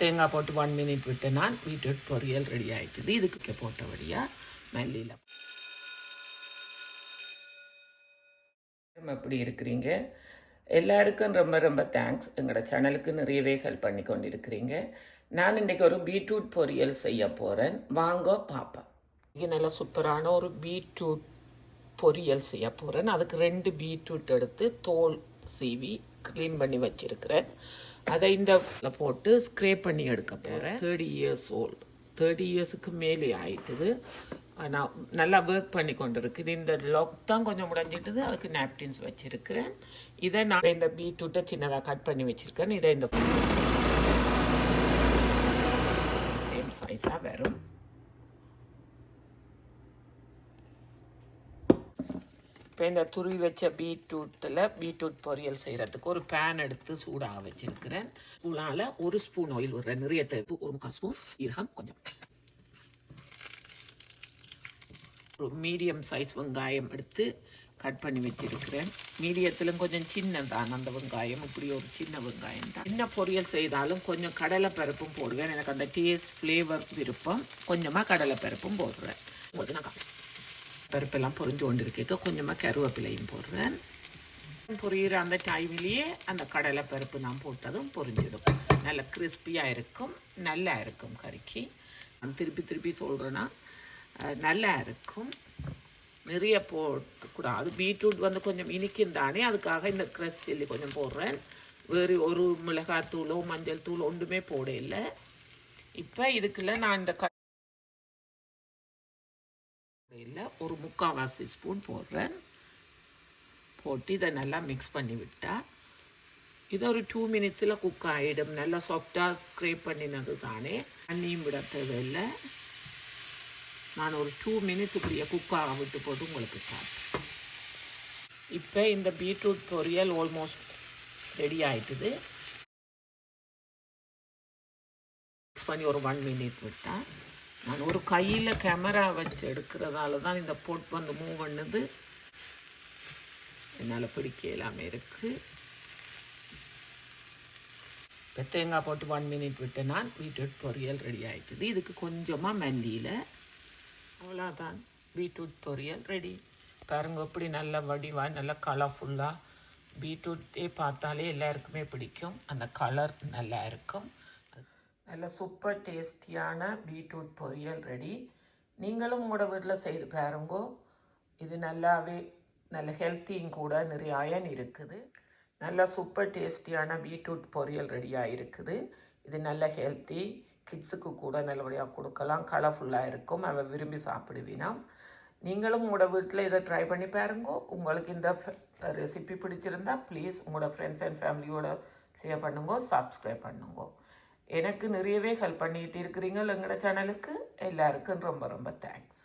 தேங்காய் போட்டு one minute விட்டு நான் பீட்ரூட் பொரியல் ரெடி ஆகிடுது இதுக்கு போட்டபடியாக மல்லியில். எப்படி இருக்கிறீங்க? எல்லாருக்கும் ரொம்ப ரொம்ப தேங்க்ஸ் எங்களோட சேனலுக்கு நிறையவே ஹெல்ப் பண்ணி கொண்டு இருக்கிறீங்க நான் இன்றைக்கி ஒரு பீட்ரூட் பொரியல் செய்ய போகிறேன் வாங்க பார்ப்பேன் இங்கே நல்ல சூப்பரான ஒரு பீட்ரூட் பொரியல் செய்ய போகிறேன் அதுக்கு ரெண்டு பீட்ரூட் எடுத்து தோல் சீவி க்ளீன் பண்ணி வச்சுருக்கிறேன். அதை இந்த போட்டு ஸ்க்ரேப் பண்ணி எடுக்க போகிறேன் தேர்ட்டி இயர்ஸ் ஓல்டு தேர்ட்டி இயர்ஸுக்கு மேலே ஆயிட்டுது. நான் நல்லா ஒர்க் பண்ணி கொண்டு இருக்குது இந்த லாக் தான் கொஞ்சம் முடிஞ்சிட்டுது. அதுக்கு நாப்கின்ஸ் வச்சுருக்கிறேன். இதை நான் இந்த பீட்ரூட்டை சின்னதாக கட் பண்ணி வச்சுருக்கேன். இதை இந்த சேம் சைஸாக வரும். இப்போ இந்த துருவி வச்ச பீட்ரூட்டில் பீட்ரூட் பொரியல் செய்கிறதுக்கு ஒரு பேன் எடுத்து சூடாக வச்சுருக்கிறேன். ஸ்பூனால் ஒரு ஸ்பூன் ஆயில் விடுறேன் நிறைய தேப்பு ஒரு முக்கால் ஸ்பூன் ஈரகம் கொஞ்சம். ஒரு மீடியம் சைஸ் வெங்காயம் எடுத்து கட் பண்ணி வச்சிருக்கிறேன். மீடியத்திலும் கொஞ்சம் சின்னதான் அந்த வெங்காயம் இப்படி ஒரு சின்ன வெங்காயம் தான். என்ன பொரியல் செய்தாலும் கொஞ்சம் கடலை பருப்பும் போடுவேன். எனக்கு அந்த டேஸ்ட் ஃப்ளேவர் விருப்பம். கொஞ்சமாக கடலை பருப்பும் போடுறேன். உங்களுக்கு நான் பருப்பெல்லாம் பொறிஞ்சு கொண்டு இருக்க கொஞ்சமாக கருவேப்பிலையும் போடுறேன். பொரியிற அந்த டைமிலேயே அந்த கடலை பருப்பு நான் போட்டதும் பொரிஞ்சிடும். நல்ல கிறிஸ்பியாக இருக்கும் நல்லா இருக்கும் கறிக்கு. நான் திருப்பி திருப்பி சொல்கிறேன்னா நல்லா இருக்கும். நிறைய போடக்கூடாது பீட்ரூட் வந்து கொஞ்சம் இனிக்கும் தானே அதுக்காக இந்த க்ரெஸ் சில்லி கொஞ்சம் போடுறேன். வேறு ஒரு மிளகாத்தூளோ மஞ்சள் தூள் ஒன்றுமே போட இல்லை இப்போ இதுக்குள்ள நான் இந்த க இல்லை ஒரு முக்கால்வாசி ஸ்பூன் போடுறேன். போட்டு இதை நல்லா மிக்ஸ் பண்ணி விட்டா இது ஒரு டூ மினிட்ஸில் குக் ஆகிடும் நல்லா சாஃப்டாக ஸ்க்ரேப் பண்ணினது தானே. தண்ணியும் விட தேவையில்லை. நான் ஒரு டூ மினிட்ஸ் இப்படியே குக் ஆக விட்டு போட்டு உங்களுக்கு காட்டுறேன். இப்போ இந்த பீட்ரூட் பொரியல் ஆல்மோஸ்ட் ரெடி ஆயிட்டுது. மிக்ஸ் பண்ணி ஒரு ஒன் மினிட் விட்டேன் ஒரு கையில் கேமரா வச்சு எடுக்கிறதால தான் இந்த போட் வந்து மூவ் பண்ணுது. என்னால் பிடிக்க எல்லாமே இருக்குது இப்போ தேங்காய் போட்டு ஒன் மினிட் விட்டு நான் பீட்ரூட் பொரியல் ரெடி ஆகிட்டுது இதுக்கு கொஞ்சமாக மல்லியில். அவ்வளோதான் பீட்ரூட் பொரியல் ரெடி பாருங்க எப்படி நல்ல வடிவாக நல்ல கலர்ஃபுல்லாக பீட்ரூட்டே பார்த்தாலே எல்லாருக்குமே பிடிக்கும். அந்த கலர் நல்லா இருக்கும். நல்ல சூப்பர் டேஸ்டியான பீட்ரூட் பொரியல் ரெடி நீங்களும் உங்களோட வீட்டில் செய்து பாருங்கோ. இது நல்லாவே நல்ல ஹெல்த்தியும் கூட நிறைய அயன் இருக்குது. நல்ல சூப்பர் டேஸ்டியான பீட்ரூட் பொரியல் ரெடியாக இருக்குது. இது நல்ல ஹெல்த்தி கிட்ஸுக்கு கூட நல்லபடியாக கொடுக்கலாம். கலர்ஃபுல்லாக இருக்கும். அவன் விரும்பி சாப்பிடுவினாம் நீங்களும் உங்களோட வீட்டில் இதை ட்ரை பண்ணி பாருங்க. உங்களுக்கு இந்த ரெசிபி பிடிச்சிருந்தா ப்ளீஸ் உங்களோட ஃப்ரெண்ட்ஸ் அண்ட் ஃபேமிலியோட ஷேர் பண்ணுங்க. சப்ஸ்கிரைப் பண்ணுங்க. எனக்கு நிறையவே ஹெல்ப் பண்ணிட்டு இருக்கிறீங்க எங்களோட சேனலுக்கு எல்லாருக்கும் ரொம்ப ரொம்ப தேங்க்ஸ்